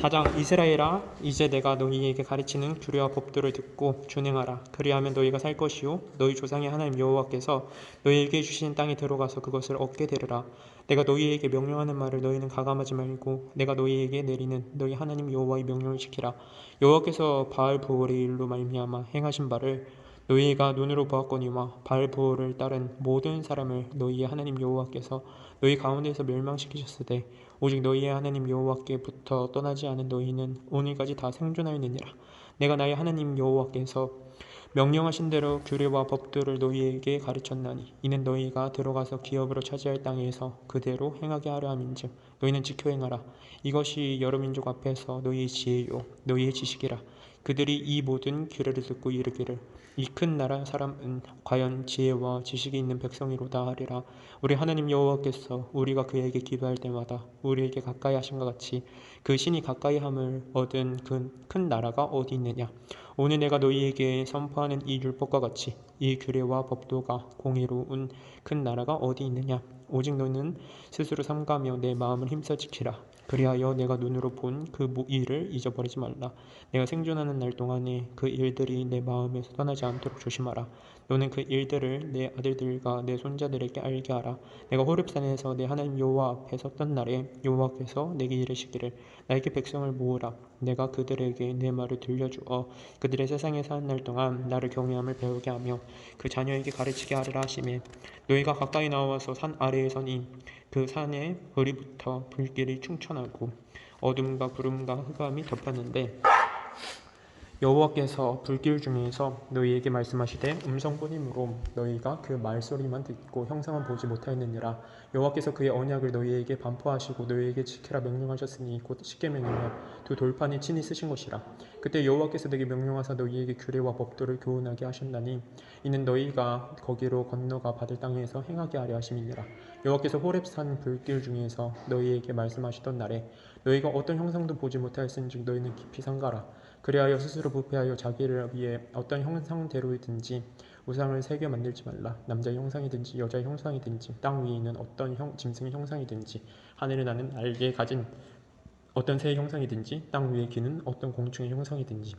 사장 이스라엘아 이제 내가 너희에게 가르치는 규례와 법도를 듣고 준행하라. 그리하면 너희가 살 것이요 너희 조상의 하나님 여호와께서 너희에게 주신 땅에 들어가서 그것을 얻게 되리라. 내가 너희에게 명령하는 말을 너희는 가감하지 말고 내가 너희에게 내리는 너희 하나님 여호와의 명령을 지키라. 여호와께서 바알 부올의 일로 말미암아 행하신 바를 너희가 눈으로 보았거니와 바알 부올을 따른 모든 사람을 너희의 하나님 여호와께서 너희 가운데서 멸망시키셨으되 오직 너희의 하나님 여호와께부터 떠나지 않은 너희는 오늘까지 다 생존하였느니라. 내가 나의 하나님 여호와께서 명령하신 대로 규례와 법도를 너희에게 가르쳤나니 이는 너희가 들어가서 기업으로 차지할 땅에서 그대로 행하게 하려 함인즉 너희는 지켜 행하라. 이것이 여러 민족 앞에서 너희의 지혜요 너희의 지식이라 그들이 이 모든 규례를 듣고 이르기를 이 큰 나라 사람은 과연 지혜와 지식이 있는 백성이로다 하리라. 우리 하나님 여호와께서 우리가 그에게 기도할 때마다 우리에게 가까이 하신 것 같이 그 신이 가까이 함을 얻은 그 큰 나라가 어디 있느냐? 오늘 내가 너희에게 선포하는 이 율법과 같이 이 규례와 법도가 공의로운 큰 나라가 어디 있느냐? 오직 너는 스스로 삼가며 내 마음을 힘써 지키라 그리하여 내가 눈으로 본 그 일을 잊어버리지 말라. 내가 생존하는 날 동안에 그 일들이 내 마음에서 떠나지 않도록 조심하라. 너는 그 일들을 내 아들들과 내 손자들에게 알게 하라. 내가 호렙산에서 내 하나님 여호와 앞에 섰던 날에 여호와께서 내게 이르시기를 나에게 백성을 모으라. 내가 그들에게 내 말을 들려주어 그들의 세상에 사는 날 동안 나를 경외함을 배우게 하며 그 자녀에게 가르치게 하리라 하시매 너희가 가까이 나와서 산 아래에 서니 그 산에 거리부터 불길이 충천하고 어둠과 구름과 흑암이 덮였는데 여호와께서 불길 중에서 너희에게 말씀하시되 음성뿐이므로 너희가 그 말소리만 듣고 형상은 보지 못하였느니라. 여호와께서 그의 언약을 너희에게 반포하시고 너희에게 지키라 명령하셨으니 곧 십계명이며 두 돌판에 친히 쓰신 것이라. 그때 여호와께서 내게 명령하사 너희에게 규례와 법도를 교훈하게 하셨나니 이는 너희가 거기로 건너가 받을 땅에서 행하게 하려 하심이니라. 여호와께서 호렙산 불길 중에서 너희에게 말씀하시던 날에 너희가 어떤 형상도 보지 못하였은즉 너희는 깊이 상가라 그리하여 스스로 부패하여 자기를 위해 어떤 형상대로이든지 우상을 새겨 만들지 말라. 남자의 형상이든지 여자의 형상이든지 땅 위에 있는 어떤 형, 짐승의 형상이든지 하늘에 나는 날개 가진 어떤 새의 형상이든지 땅 위에 기는 어떤 공충의 형상이든지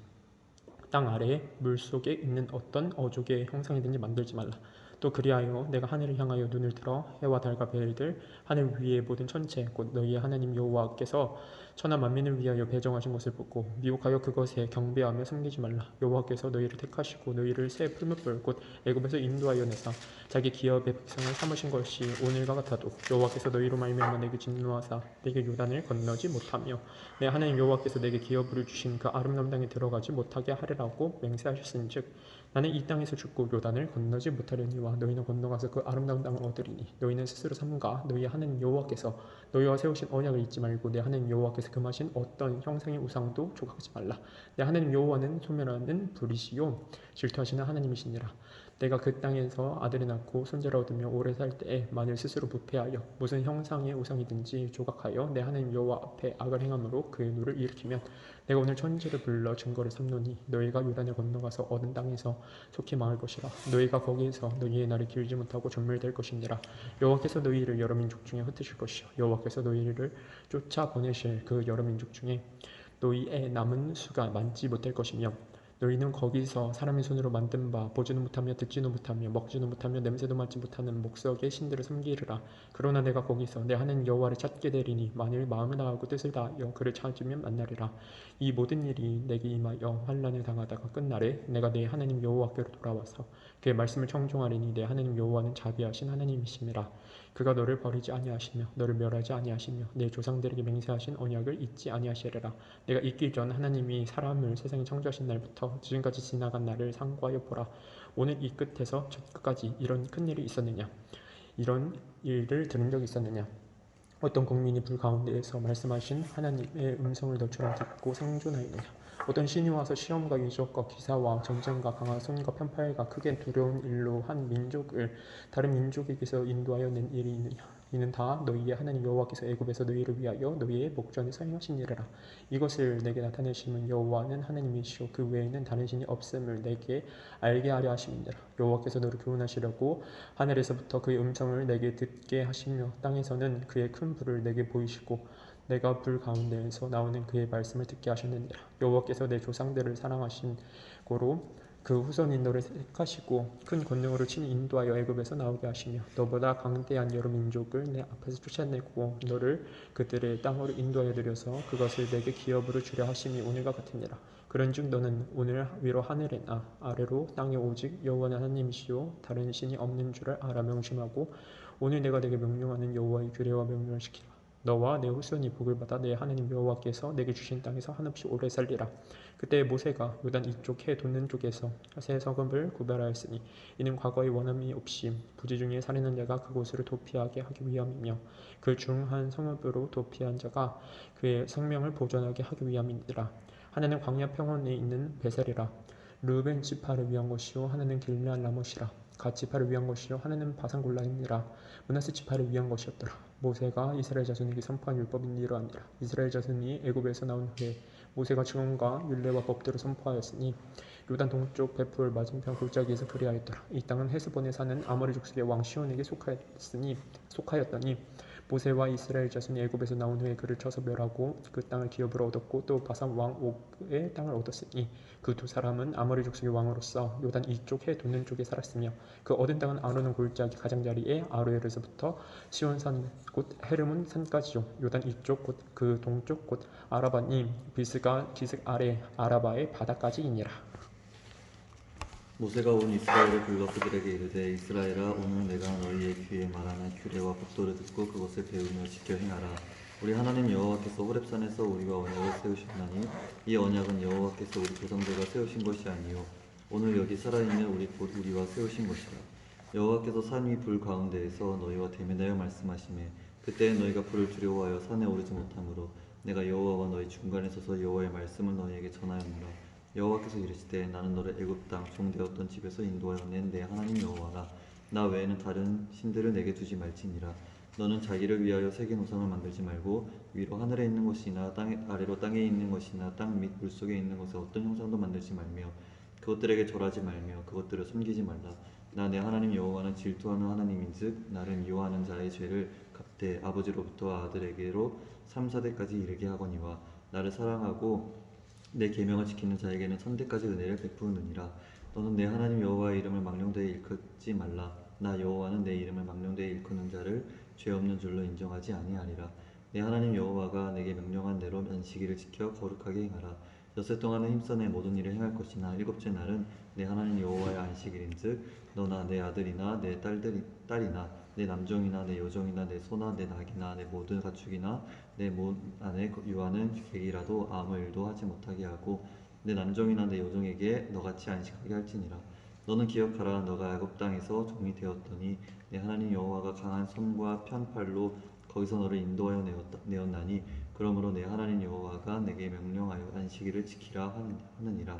땅 아래에 물 속에 있는 어떤 어족의 형상이든지 만들지 말라. 또 그리하여 내가 하늘을 향하여 눈을 들어 해와 달과 별들 하늘 위의 모든 천체 곧 너희의 하나님 여호와께서 천하 만민을 위하여 배정하신 것을 보고 미혹하여 그것에 경배하며 섬기지 말라. 여호와께서 너희를 택하시고 너희를 새 풀무불 곧 애굽에서 인도하여 내사 자기 기업의 백성을 삼으신 것이 오늘과 같아도 여호와께서 너희로 말미암아 내게 진노하사 내게 요단을 건너지 못하며 내 하나님 여호와께서 내게 기업을 주신 그 아름다운 땅에 들어가지 못하게 하리라고 맹세하셨은즉 나는 이 땅에서 죽고 요단을 건너지 못하려니와 너희는 건너가서 그 아름다운 땅을 얻으리니 너희는 스스로 삼가. 너희 하나님 여호와께서 너희와 세우신 언약을 잊지 말고 내 하나님 여호와께서 금하신 어떤 형상의 우상도 조각하지 말라. 내 하나님 여호와는 소멸하는 불이시요. 질투하시는 하나님이시니라 내가 그 땅에서 아들을 낳고 손자를 얻으며 오래 살 때에 만일 스스로 부패하여 무슨 형상의 우상이든지 조각하여 내 하나님 여호와 앞에 악을 행함으로 그의 누를 일으키면 내가 오늘 천지를 불러 증거를 삼노니 너희가 요단을 건너가서 얻은 땅에서 속히 망할 것이라. 너희가 거기에서 너희의 날이 길지 못하고 전멸될 것이니라. 여호와께서 너희를 여러 민족 중에 흩으실 것이요. 여호와께서 너희를 쫓아 보내실 그 여러 민족 중에 너희의 남은 수가 많지 못할 것이며 너희는 거기서 사람의 손으로 만든 바 보지도 못하며 듣지도 못하며 먹지도 못하며 냄새도 맡지 못하는 목석의 신들을 섬기리라. 그러나 내가 거기서 내 하나님 여호와를 찾게 되리니 만일 마음을 다하고 뜻을 다하여 그를 찾으면 만나리라. 이 모든 일이 내게 임하여 환란을 당하다가 끝날에 내가 내 하나님 여호와께로 돌아와서 그의 말씀을 청종하리니 내 하나님 여호와는 자비하신 하나님이심이라 그가 너를 버리지 아니하시며 너를 멸하지 아니하시며 내 조상들에게 맹세하신 언약을 잊지 아니하시리라. 내가 있기 전 하나님이 사람을 세상에 창조하신 날부터 지금까지 지나간 날을 상고하여 보라. 오늘 이 끝에서 저 끝까지 이런 큰 일이 있었느냐? 이런 일을 들은 적이 있었느냐 어떤 국민이 불 가운데에서 말씀하신 하나님의 음성을 너처럼 듣고 생존하였느냐? 어떤 신이 와서 시험과 위적과 기사와 전쟁과 강한 손과 편팔과 크게 두려운 일로 한 민족을 다른 민족에게서 인도하여 낸 일이 있느냐 이는 다 너희의 하나님 여호와께서 애굽에서 너희를 위하여 너희의 목전에 서 행하신 일이라. 이것을 내게 나타내심은 여호와는 하나님이시오. 그 외에는 다른 신이 없음을 내게 알게 하려 하심이니라. 여호와께서 너를 교훈하시려고 하늘에서부터 그의 음성을 내게 듣게 하시며 땅에서는 그의 큰 불을 내게 보이시고 내가 불 가운데에서 나오는 그의 말씀을 듣게 하셨느니라. 여호와께서 내 조상들을 사랑하신 고로 그 후손인 너를 택하시고 큰 권능으로 친히 인도하여 애굽에서 나오게 하시며 너보다 강대한 여러 민족을 내 앞에서 쫓아내고 너를 그들의 땅으로 인도하여 들여서 그것을 내게 기업으로 주려 하심이 오늘과 같으니라. 그런즉 너는 오늘 위로 하늘에나 아래로 땅에 오직 여호와는 하나님이시요 다른 신이 없는 줄을 알아 명심하고 오늘 내가 내게 명령하는 여호와의 규례와 명령을 지키라 너와 내 후손이 복을 받아 내 하나님 여호와께서 내게 주신 땅에서 한없이 오래 살리라. 그때 모세가 요단 이쪽 해 돋는 쪽에서 새 성읍을 구별하였으니 이는 과거의 원함이 없이 부지 중에 살인한 자가 그곳을 도피하게 하기 위함이며 그 중한 성읍으로 도피한 자가 그의 생명을 보존하게 하기 위함이니라. 하나는 광야 평원에 있는 베셀이라. 르벤 지파를 위한 것이요 하나는 길르앗 라못이라 갓 지파를 위한 것이요 하나는 바산 골라이니라. 문하세 지파를 위한 것이었더라. 모세가 이스라엘 자손에게 선포한 율법인 이러하니라. 이스라엘 자손이 애굽에서 나온 후에 모세가 증언과 율례와 법대로 선포하였으니 요단 동쪽 베풀 맞은편 골짜기에서 그리하였더라. 이 땅은 헤스본에 사는 아모리 족속의 왕 시온에게 속하였으니 속하였더니 모세와 이스라엘 자손이 애굽에서 나온 후에 그를 쳐서 멸하고 그 땅을 기업으로 얻었고 또 바산 왕 옥의 땅을 얻었으니 그 두 사람은 아모리 족속의 왕으로서 요단 이쪽 해 돋는 쪽에 살았으며 그 얻은 땅은 아로는 골짜기 가장자리에 아로에르서부터 시온산 곧 헤르문 산까지요. 요단 이쪽 곧 그 동쪽 곧 아라바님 비스가 기슭 아래 아라바의 바다까지이니라 모세가 온 이스라엘을 불러 그들에게 이르되 이스라엘아 오늘 내가 너희의 귀에 말하는 규례와 법도를 듣고 그것을 배우며 지켜 행하라. 우리 하나님 여호와께서 호렙산에서 우리가 언약을 세우셨나니 이 언약은 여호와께서 우리 조상들과 세우신 것이 아니요. 오늘 여기 살아있는 우리 곧 우리와 세우신 것이라. 여호와께서 산 위 불 가운데에서 너희와 대면하여 말씀하시매 그때 너희가 불을 두려워하여 산에 오르지 못하므로 내가 여호와와 너희 중간에 서서 여호와의 말씀을 너희에게 전하였노라 여호와께서 이르시되 나는 너를 애굽 땅 종되었던 집에서 인도하여 낸 내 하나님 여호와라. 나 외에는 다른 신들을 내게 두지 말지니라. 너는 자기를 위하여 새긴 우상을 만들지 말고 위로 하늘에 있는 것이나 땅에 아래로 땅에 있는 것이나 땅밑 물속에 있는 것에 어떤 형상도 만들지 말며 그것들에게 절하지 말며 그것들을 숨기지 말라. 나 내 하나님 여호와는 질투하는 하나님인즉 나를 미워하는 자의 죄를 갚되 아버지로부터 아들에게로 3, 4대까지 이르게 하거니와 나를 사랑하고 내 계명을 지키는 자에게는 천대까지 은혜를 베푸느니라. 너는 내 하나님 여호와의 이름을 망령되이 일컫지 말라. 나 여호와는 내 이름을 망령되이 일컫는 자를 죄 없는 줄로 인정하지 아니하리라. 내 하나님 여호와가 내게 명령한 대로 안식일을 지켜 거룩하게 행하라. 엿새 동안은 힘써 내 모든 일을 행할 것이나 일곱째 날은 내 하나님 여호와의 안식일인즉 너나 내 아들이나 내 딸들이 딸이나 내 남종이나 내 여종이나 내 소나 내 낙이나 내 모든 가축이나 내 몸 안에 유하는 객이라도 아무 일도 하지 못하게 하고 내 남종이나 내 여종에게 너같이 안식하게 할지니라. 너는 기억하라 너가 애굽 땅에서 종이 되었더니 내 하나님 여호와가 강한 손과 편팔로 거기서 너를 인도하여 내었다, 내었나 니 그러므로 내 하나님 여호와가 내게 명령하여 안식일을 지키라 하느니라.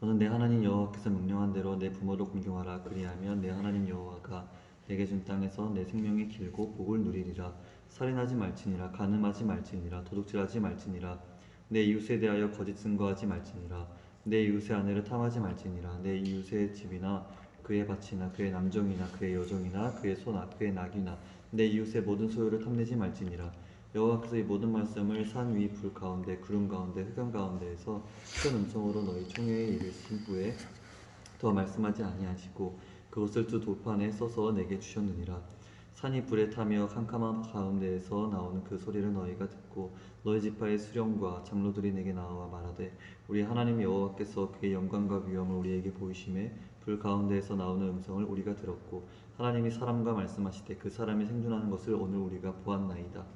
너는 내 하나님 여호와께서 명령한 대로 내 부모를 공경하라. 그리하면 내 하나님 여호와가 내게 준 땅에서 내 생명이 길고 복을 누리리라 살인하지 말지니라 간음하지 말지니라 도둑질하지 말지니라 내 이웃에 대하여 거짓 증거하지 말지니라 내 이웃의 아내를 탐하지 말지니라 내 이웃의 집이나 그의 밭이나 그의 남종이나 그의 여종이나 그의 소나 그의 낙이나 내 이웃의 모든 소유를 탐내지 말지니라. 여호와께서 이 모든 말씀을 산 위 불 가운데 구름 가운데 흑암 가운데에서 큰 음성으로 너희 총회에 이르신 후에 더 말씀하지 아니하시고 그것을 두 돌판에 써서 내게 주셨느니라 산이 불에 타며 캄캄한 가운데에서 나오는 그 소리를 너희가 듣고 너희 지파의 수령과 장로들이 내게 나와 말하되 우리 하나님 여호와께서 그의 영광과 위엄을 우리에게 보이심에 불 가운데에서 나오는 음성을 우리가 들었고 하나님이 사람과 말씀하시되 그 사람이 생존하는 것을 오늘 우리가 보았나이다.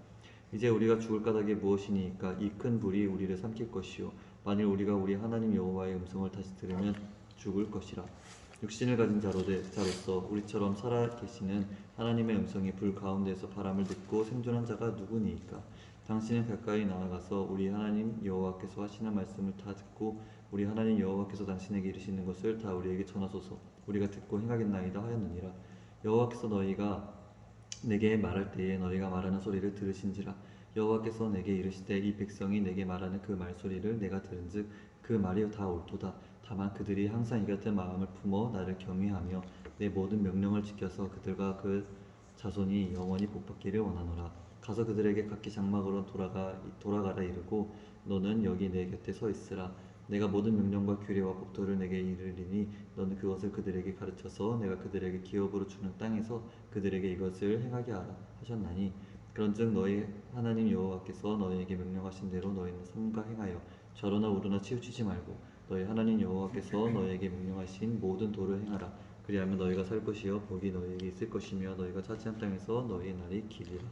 이제 우리가 죽을 까닭이 무엇이니까 이 큰 불이 우리를 삼킬 것이요 만일 우리가 우리 하나님 여호와의 음성을 다시 들으면 죽을 것이라. 육신을 가진 자로되 자로서 우리처럼 살아 계시는 하나님의 음성이 불 가운데서 바람을 듣고 생존한 자가 누구니이까? 당신은 가까이 나아가서 우리 하나님 여호와께서 하시는 말씀을 다 듣고 우리 하나님 여호와께서 당신에게 이르시는 것을 다 우리에게 전하소서. 우리가 듣고 행하겠나이다 하였느니라. 여호와께서 너희가 내게 말할 때에 너희가 말하는 소리를 들으신지라. 여호와께서 내게 이르시되 이 백성이 내게 말하는 그 말소리를 내가 들은즉 그 말이 다 옳도다. 다만 그들이 항상 이 같은 마음을 품어 나를 경외하며 내 모든 명령을 지켜서 그들과 그 자손이 영원히 복받기를 원하노라. 가서 그들에게 각기 장막으로 돌아가 돌아가라 이르고 너는 여기 내 곁에 서 있으라. 내가 모든 명령과 규례와 법도를 내게 이르리니 너는 그것을 그들에게 가르쳐서 내가 그들에게 기업으로 주는 땅에서 그들에게 이것을 행하게 하라 하셨나니. 그런즉 너희 하나님 여호와께서 너희에게 명령하신 대로 너희는 삼가 행하여 좌로나 우로나 치우치지 말고 너희 하나님 여호와께서 너희에게 명령하신 모든 도를 행하라 그리하면 너희가 살 것이요 복이 너희에게 있을 것이며 너희가 차지한 땅에서 너희의 날이 길리라.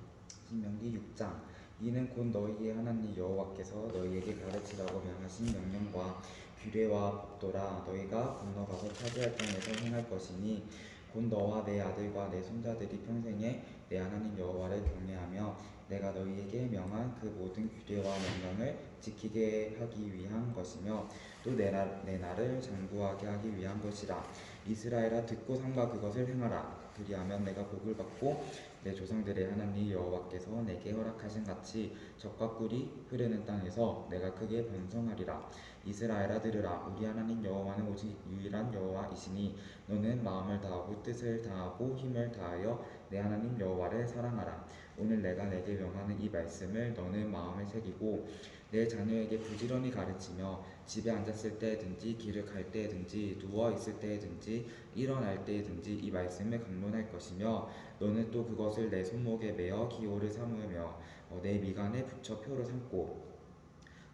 신명기 6장. 이는 곧 너희의 하나님 여호와께서 너희에게 가르치라고 명하신 명령과 규례와 법도라. 너희가 건너가서 차지할 땅에서 행할 것이니 곧 너와 내 아들과 내 손자들이 평생에 내 하나님 여호와를 경외하며 내가 너희에게 명한 그 모든 규례와 명령을 지키게 하기 위한 것이며 또내내 나를 장구하게 하기 위한 것이라. 이스라엘아 듣고 삼가 그것을 행하라. 그리하면 내가 복을 받고 내 조상들의 하나님 여호와께서 내게 허락하신 같이 적과 꿀이 흐르는 땅에서 내가 크게 번성하리라. 이스라엘아 들으라. 우리 하나님 여호와는 오직 유일한 여호와이시니 너는 마음을 다하고 뜻을 다하고 힘을 다하여 내 하나님 여호와를 사랑하라. 오늘 내가 내게 명하는 이 말씀을 너는 마음에 새기고 내 자녀에게 부지런히 가르치며 집에 앉았을 때든지 길을 갈 때든지 누워 있을 때든지 일어날 때든지 이 말씀을 강론할 것이며 너는 또 그것을 내 손목에 매어 기호를 삼으며 어, 내 미간에 붙여 표로 삼고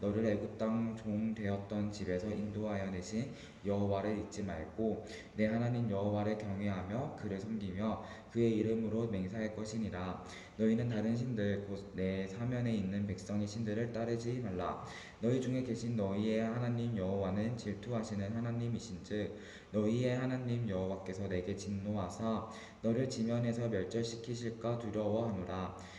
너를 애굽 땅 종 되었던 집에서 인도하여 내신 여호와를 잊지 말고 내 하나님 여호와를 경외하며 그를 섬기며 그의 이름으로 맹세할 것이니라. 너희는 다른 신들 곧 내 사면에 있는 백성의 신들을 따르지 말라. 너희 중에 계신 너희의 하나님 여호와는 질투하시는 하나님이신즉 너희의 하나님 여호와께서 내게 진노하사 너를 지면에서 멸절시키실까 두려워하노라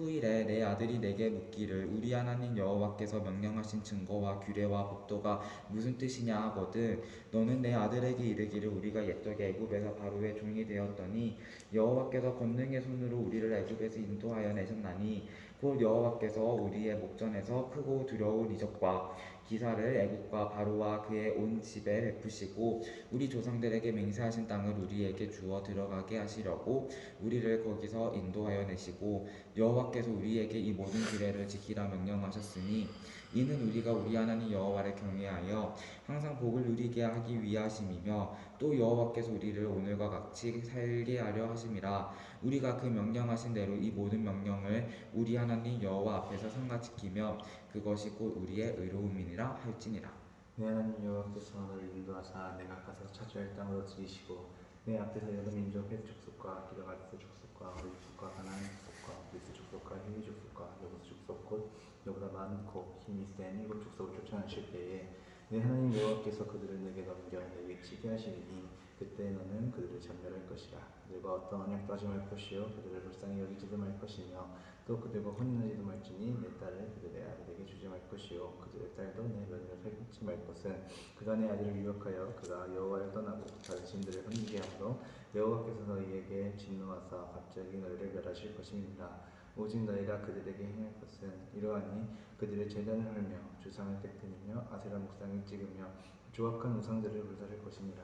후일에 내 아들이 내게 묻기를 우리 하나님 여호와께서 명령하신 증거와 규례와 법도가 무슨 뜻이냐 하거든 너는 내 아들에게 이르기를 우리가 옛적에 애굽에서 바로의 종이 되었더니 여호와께서 권능의 손으로 우리를 애굽에서 인도하여 내셨나니 곧 여호와께서 우리의 목전에서 크고 두려운 이적과 기사를 애굽과 바로와 그의 온 집에 베푸시고 우리 조상들에게 맹세하신 땅을 우리에게 주어 들어가게 하시려고 우리를 거기서 인도하여 내시고 여호와께서 우리에게 이 모든 규례를 지키라 명령하셨으니 이는 우리가 우리 하나님 여호와를 경외하여 항상 복을 누리게 하기 위하심이며 또 여호와께서 우리를 오늘과 같이 살게 하려 하심이라. 우리가 그 명령하신 대로 이 모든 명령을 우리 하나님 여호와 앞에서 삼가 지키며 그것이 곧 우리의 의로움이니라 할지니라. 내 하나님 여호와께서 너를 인도하사 내가 가서 차지할 땅으로 들이시고 내 앞에서 여러 민족 헷 족속과 기르가스 족속과 어리 족속과 가나안 족속과 브리스 족속과 히위 족속과 여부스 족속 곧 너보다 많고 힘이 센 일곱 족속을 쫓아내실 때에 내 하나님 여호와께서 그들을 내게 넘겨 내게 치게 하시리니 그때 너는 그들을 전멸할 것이라. 그들과 어떤 언약 따짐할 것이요 그들을 불쌍히 여기지도 말 것이며 또 그들과 혼인하지도 말지니 내 딸을 그들의 아들에게 주지 말 것이요 그들의 딸도 내 며느리를 살지 말 것은 그가 내 아들을 유혹하여 그가 여호와를 떠나고 다른 신들을 섬기게 하므로 여호와께서 너희에게 진노하사 갑자기 너희를 멸하실 것입니다 오직 너희가 그들에게 행할 것은 이러하니 그들의 재단을 헐며 주상을 깨뜨리며 아세라 목상을 찍으며 조악한 우상들을 불사를 것이니라.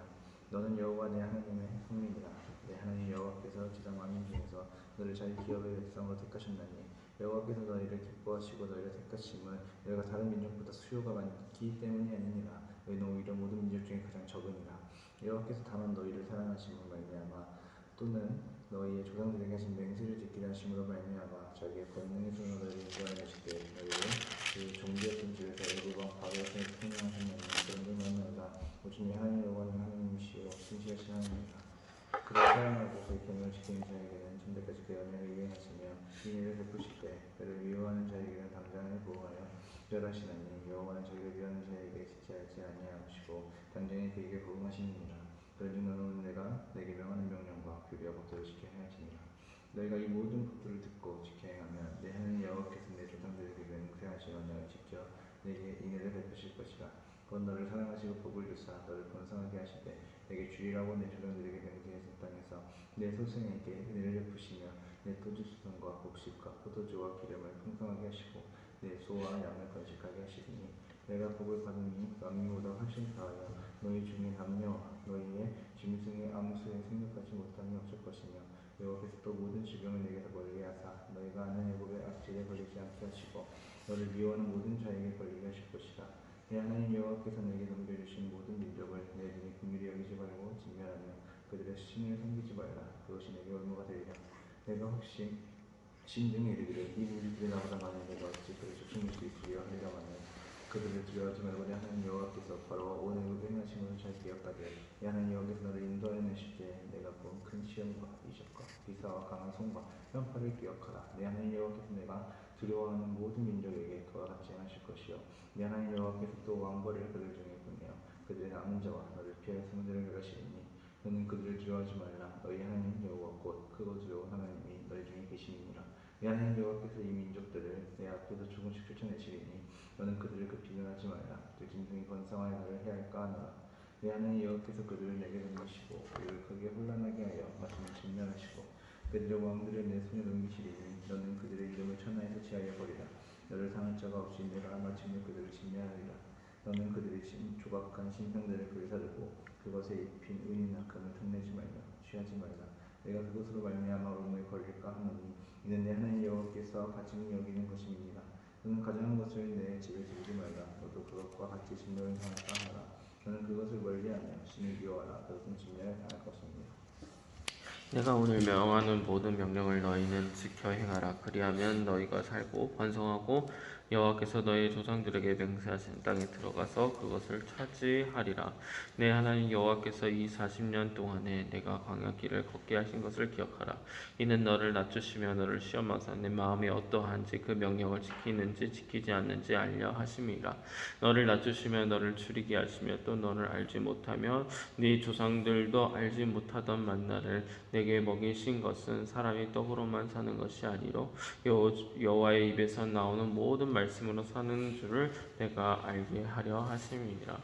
너는 여호와 내 하나님의 성민이라. 내 하나님 여호와께서 지상 왕인 중에서 너를 자기 기업의 백성으로 택하셨나니 여호와께서 너희를 기뻐하시고 너희를 택하심은 너희가 다른 민족보다 수요가 많기 때문이 아니니라. 너희는 오히려 모든 민족 중에 가장 적으니라. 여호와께서 다만 너희를 사랑하심으로 말미암아 또는 너희의 조상들에게 하신 맹세를 지키려 하심으로 말미암아 자기의 권능의 손으로 너희를 인도하여 주시되 너희를 그 종되었던 집에서 생명하셨나니 그런 줄 만나가 오직 하나님 여호와는 하나님이시요 신실하신 하나님이라. 그를 사랑하고 그의 계명을 지키는 자에게는 천대까지 그 연약을 이행하시며 이 일을 베푸실 때 그를 미워하는 자에게는 당장을 보호하여 절하시나니 여호와는 자기를 위하는 자에게 지지하지 아니하시고 당장에 그에게 보응하시느니라 너는 내가 내게 명하는 명령과 규례와 법도를 지켜 행할지니라. 너희가 이 모든 법도를 듣고 지켜 행하면 내 하나님 여호와께서 내 조상들에게 맹세하신 언약을 지켜 내게 인애를 베푸실 것이라. 곧 너를 사랑하시고 복을 주사 너를 번성하게 하시되 내게 주리라고 내 조상들에게 맹세하신 땅에서 내 소생에게 은혜를 베푸시며 내 토지 수성과 곡식과 포도주와 기름을 풍성하게 하시고 내 소와 양을 번식하게 하시리니 내가 복을 받으니 왕님보다 훨씬 더하여 너희 중에 남녀와 너희의 짐승의 아무 수에 생각하지 못함이 없을 것이며 여호와께서 또 모든 질병을 내게서 멀리 하사 너희가 아는 애굽의 악질에 걸리지 않게 하시고 너를 미워하는 모든 자에게 걸리게 하실 것이라. 내 하나님 여호와께서 내게 넘겨주신 모든 민족을 내 눈에 긍휼히 여기지 말고 진멸하며 그들의 신을 섬기지 말라. 그것이 내게 올무가 되리라. 내가 혹시 신중에 이르기를 이 무리들이 나보다 많이 내가 어찌 그를 쫓아낼 수 있으리라. 하리라 마는 그들을 두려워하지 말고 내 하나님 여호와께서 바로와 온 애굽에 행하신 것을 잘 기억하되 내 하나님 여호와께서 너를 인도하여 내실 때 내가 본 큰 시험과 이적과 기사와 강한 손과 현파를 기억하라. 내 하나님 여호와께서 내가 두려워하는 모든 민족에게 그와 같이 행하실 것이요. 내 하나님 여호와께서 또 왕벌을 그들 중에 보내어 그들의 남은 자와 너를 피하여 승들을 멸하시리니 너는 그들을 두려워하지 말라. 너희 하나님 여호와 곧 크고 두려운 하나님이 너희 중에 계시니라. 내 하나님 여호와께서 이 민족들을 내 앞에서 조금씩 쫓아내시리니 너는 그들을 급히 일어나지 말라. 그 짐승이 번성하여 너를 해할까 하노라. 내 하나님 여호와께서 그들을 내게 넘기시고 그들을 크게 혼란하게 하여 마침내 진멸하시고 그들의 왕들을 내 손에 넘기시리니 너는 그들의 이름을 천하에서 지하여 버리라. 너를 상할 자가 없이 내가 마침내 그들을 진멸하리라. 너는 그들의 신, 조각한 신상들을 불사르고 그것에 입힌 은이나 금을 탐내지 말라. 취하지 말라. 내가 그것으로 말미암아 올무에 걸릴까 하노니 이는 내 하나님 여호와께서 가증히 여기는 것임이니라 너는 가장한 것을 내 집에 두지 말라. 너도 그것과 같이 진멸을 당할까 하라. 너는 그것을 멀리하며 신을 미워하라. 그것은 진멸을 당할 것입니다. 내가 오늘 명하는 모든 명령을 너희는 지켜 행하라. 그리하면 너희가 살고 번성하고 여호와께서 너희 조상들에게 맹세하신 땅에 들어가서 그것을 차지하리라. 내 하나님 여호와께서 이 40년 동안에 내가 광야 길을 걷게 하신 것을 기억하라. 이는 너를 낮추시며 너를 시험하사 내 마음이 어떠한지 그 명령을 지키는지 지키지 않는지 알려 하심이라. 너를 낮추시며 너를 줄이게 하시며 또 너를 알지 못하며 네 조상들도 알지 못하던 만나를 내게 먹이신 것은 사람이 떡으로만 사는 것이 아니로 여- 여호와의 입에서 나오는 모든 말씀으로 사는 줄을 내가 알게 하려 하심이니라.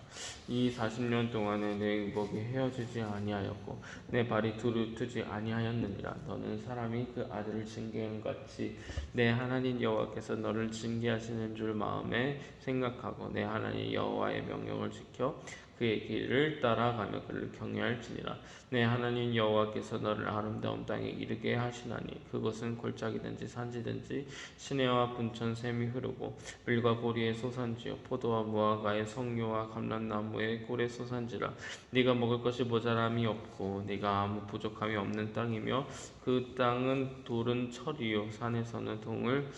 이 40년 동안에 내 의복이 헤어지지 아니하였고 내 발이 두루트지 아니하였느니라. 너는 사람이 그 아들을 징계한 같이 내 하나님 여호와께서 너를 징계하시는 줄 마음에 생각하고 내 하나님 여호와의 명령을 지켜 그의 길을 따라가며 그를 경외할지니라. 내 하나님 여호와께서 너를 아름다운 땅에 이르게 하시나니 그것은 골짜기든지 산지든지 시내와 분천 샘이 흐르고 물과 보리의 소산지요. 포도와 무화과의 성류와 감람나무의 꿀의 소산지라. 네가 먹을 것이 모자람이 없고 네가 아무 부족함이 없는 땅이며 그 땅은 돌은 철이요. 산에서는 동을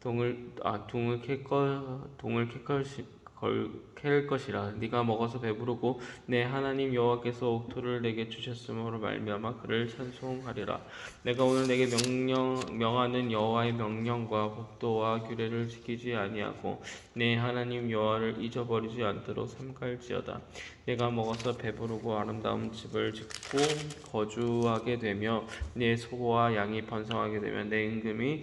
동을 아 동을 캘거 동을 걸, 캘 것이라. 네가 먹어서 배부르고 내 하나님 여호와께서 옥토를 내게 주셨으므로 말미암아 그를 찬송하리라. 내가 오늘 내게 명령 명하는 여호와의 명령과 법도와 규례를 지키지 아니하고 내 하나님 여호와를 잊어버리지 않도록 삼갈지어다. 내가 먹어서 배부르고 아름다운 집을 짓고 거주하게 되며 내 소와 양이 번성하게 되며 내 임금이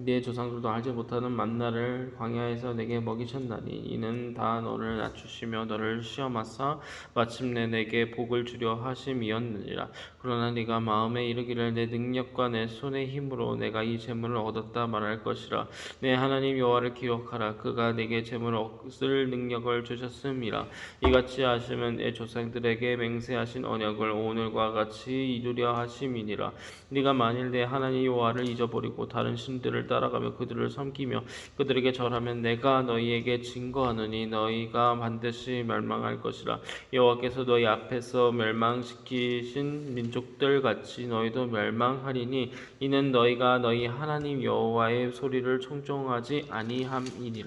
네 조상들도 알지 못하는 만나를 광야에서 내게 먹이셨나니 이는 다 너를 낮추시며 너를 시험하사 마침내 내게 복을 주려 하심이었느니라. 그러나 네가 마음에 이르기를 내 능력과 내 손의 힘으로 내가 이 재물을 얻었다 말할 것이라. 내 하나님 여호와를 기억하라. 그가 내게 재물을 얻을 능력을 주셨음이라. 이같이 하시면 내 조상들에게 맹세하신 언약을 오늘과 같이 이루려 하심이니라. 네가 만일 내 하나님 여호와를 잊어버리고 다른 신들을 따라가며 그들을 섬기며 그들에게 절하면 내가 너희에게 증거하노니 너희가 반드시 멸망할 것이라. 여호와께서 너희 앞에서 멸망시키신 민족들 같이 너희도 멸망하리니 이는 너희가 너희 하나님 여호와의 소리를 청종하지 아니함이니라